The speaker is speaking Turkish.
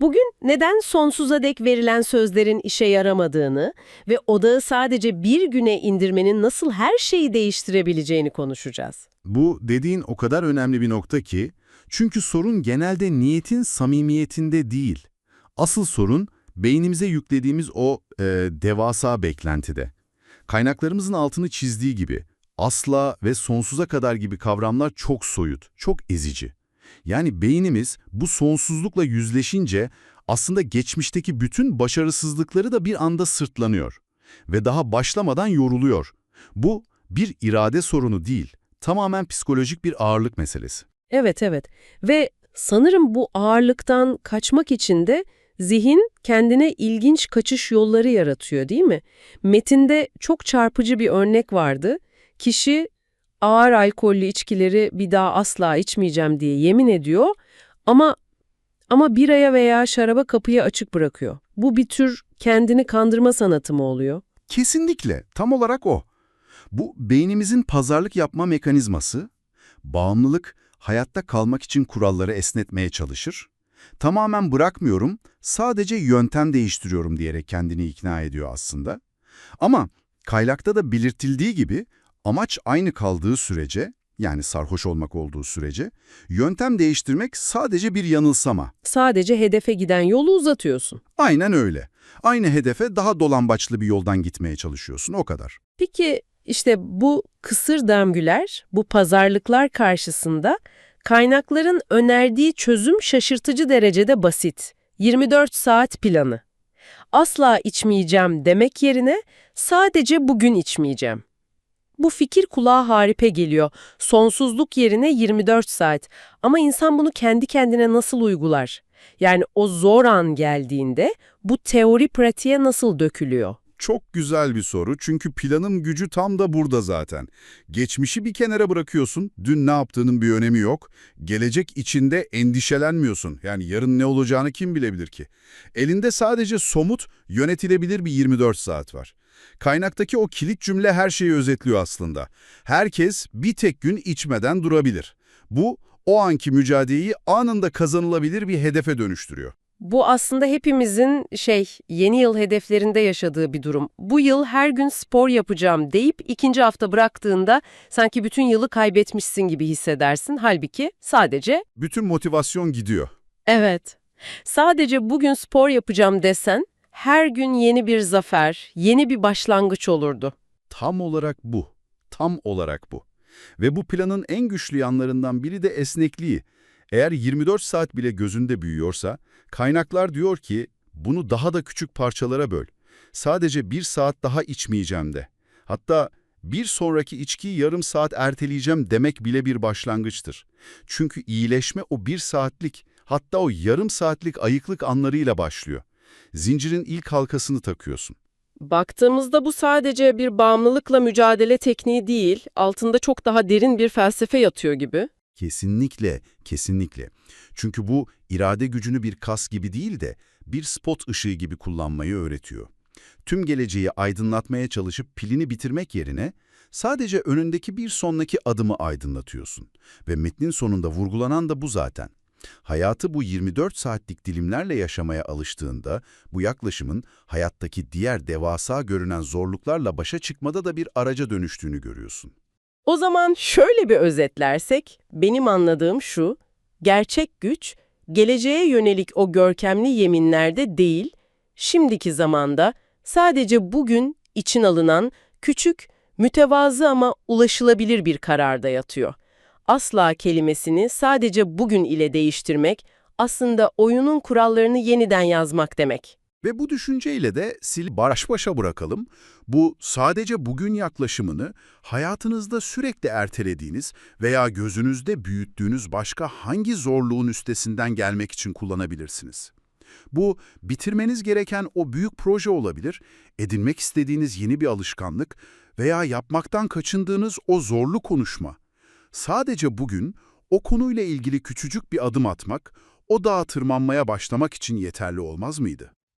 Bugün neden sonsuza dek verilen sözlerin işe yaramadığını ve odağı sadece bir güne indirmenin nasıl her şeyi değiştirebileceğini konuşacağız. Bu dediğin o kadar önemli bir nokta ki, çünkü sorun genelde niyetin samimiyetinde değil. Asıl sorun beynimize yüklediğimiz o e, devasa beklentide. Kaynaklarımızın altını çizdiği gibi, asla ve sonsuza kadar gibi kavramlar çok soyut, çok ezici. Yani beynimiz bu sonsuzlukla yüzleşince aslında geçmişteki bütün başarısızlıkları da bir anda sırtlanıyor ve daha başlamadan yoruluyor. Bu bir irade sorunu değil, tamamen psikolojik bir ağırlık meselesi. Evet evet ve sanırım bu ağırlıktan kaçmak için de zihin kendine ilginç kaçış yolları yaratıyor değil mi? Metinde çok çarpıcı bir örnek vardı. Kişi ağır alkollü içkileri bir daha asla içmeyeceğim diye yemin ediyor ama ama biraya veya şaraba kapıyı açık bırakıyor. Bu bir tür kendini kandırma sanatı mı oluyor? Kesinlikle, tam olarak o. Bu beynimizin pazarlık yapma mekanizması, bağımlılık hayatta kalmak için kuralları esnetmeye çalışır, tamamen bırakmıyorum, sadece yöntem değiştiriyorum diyerek kendini ikna ediyor aslında. Ama kaylakta da belirtildiği gibi amaç aynı kaldığı sürece, yani sarhoş olmak olduğu sürece, yöntem değiştirmek sadece bir yanılsama. Sadece hedefe giden yolu uzatıyorsun. Aynen öyle. Aynı hedefe daha dolambaçlı bir yoldan gitmeye çalışıyorsun, o kadar. Peki işte bu kısır döngüler, bu pazarlıklar karşısında kaynakların önerdiği çözüm şaşırtıcı derecede basit. 24 saat planı. Asla içmeyeceğim demek yerine sadece bugün içmeyeceğim. Bu fikir kulağa harika geliyor. Sonsuzluk yerine 24 saat. Ama insan bunu kendi kendine nasıl uygular? Yani o zor an geldiğinde bu teori pratiğe nasıl dökülüyor? Çok güzel bir soru çünkü planın gücü tam da burada zaten. Geçmişi bir kenara bırakıyorsun, dün ne yaptığının bir önemi yok. Gelecek içinde endişelenmiyorsun. Yani yarın ne olacağını kim bilebilir ki? Elinde sadece somut, yönetilebilir bir 24 saat var. Kaynaktaki o kilit cümle her şeyi özetliyor aslında. Herkes bir tek gün içmeden durabilir. Bu, o anki mücadeleyi anında kazanılabilir bir hedefe dönüştürüyor. Bu aslında hepimizin şey yeni yıl hedeflerinde yaşadığı bir durum. Bu yıl her gün spor yapacağım deyip ikinci hafta bıraktığında sanki bütün yılı kaybetmişsin gibi hissedersin. Halbuki sadece Bütün motivasyon gidiyor. evet sadece bugün spor yapacağım desen her gün yeni bir zafer, yeni bir başlangıç olurdu. Tam olarak bu. Tam olarak bu. Ve bu planın en güçlü yanlarından biri de esnekliği. Eğer 24 saat bile gözünde büyüyorsa, kaynaklar diyor ki bunu daha da küçük parçalara böl. Sadece bir saat daha içmeyeceğim de. Hatta bir sonraki içkiyi yarım saat erteleyeceğim demek bile bir başlangıçtır. Çünkü iyileşme o bir saatlik, hatta o yarım saatlik ayıklık anlarıyla başlıyor. Zincirin ilk halkasını takıyorsun. Baktığımızda bu sadece bir bağımlılıkla mücadele tekniği değil, altında çok daha derin bir felsefe yatıyor gibi. Kesinlikle, kesinlikle. Çünkü bu irade gücünü bir kas gibi değil de bir spot ışığı gibi kullanmayı öğretiyor. Tüm geleceği aydınlatmaya çalışıp pilini bitirmek yerine sadece önündeki bir sonraki adımı aydınlatıyorsun. Ve metnin sonunda vurgulanan da bu zaten. Hayatı bu 24 saatlik dilimlerle yaşamaya alıştığında bu yaklaşımın hayattaki diğer devasa görünen zorluklarla başa çıkmada da bir araca dönüştüğünü görüyorsun. O zaman şöyle bir özetlersek, benim anladığım şu, gerçek güç, geleceğe yönelik o görkemli yeminlerde değil, şimdiki zamanda sadece bugün için alınan küçük, mütevazı ama ulaşılabilir bir kararda yatıyor. Asla kelimesini sadece bugün ile değiştirmek, aslında oyunun kurallarını yeniden yazmak demek. Ve bu düşünceyle de sil baş başa bırakalım. Bu sadece bugün yaklaşımını hayatınızda sürekli ertelediğiniz veya gözünüzde büyüttüğünüz başka hangi zorluğun üstesinden gelmek için kullanabilirsiniz. Bu bitirmeniz gereken o büyük proje olabilir, edinmek istediğiniz yeni bir alışkanlık veya yapmaktan kaçındığınız o zorlu konuşma. Sadece bugün o konuyla ilgili küçücük bir adım atmak, o dağa tırmanmaya başlamak için yeterli olmaz mıydı?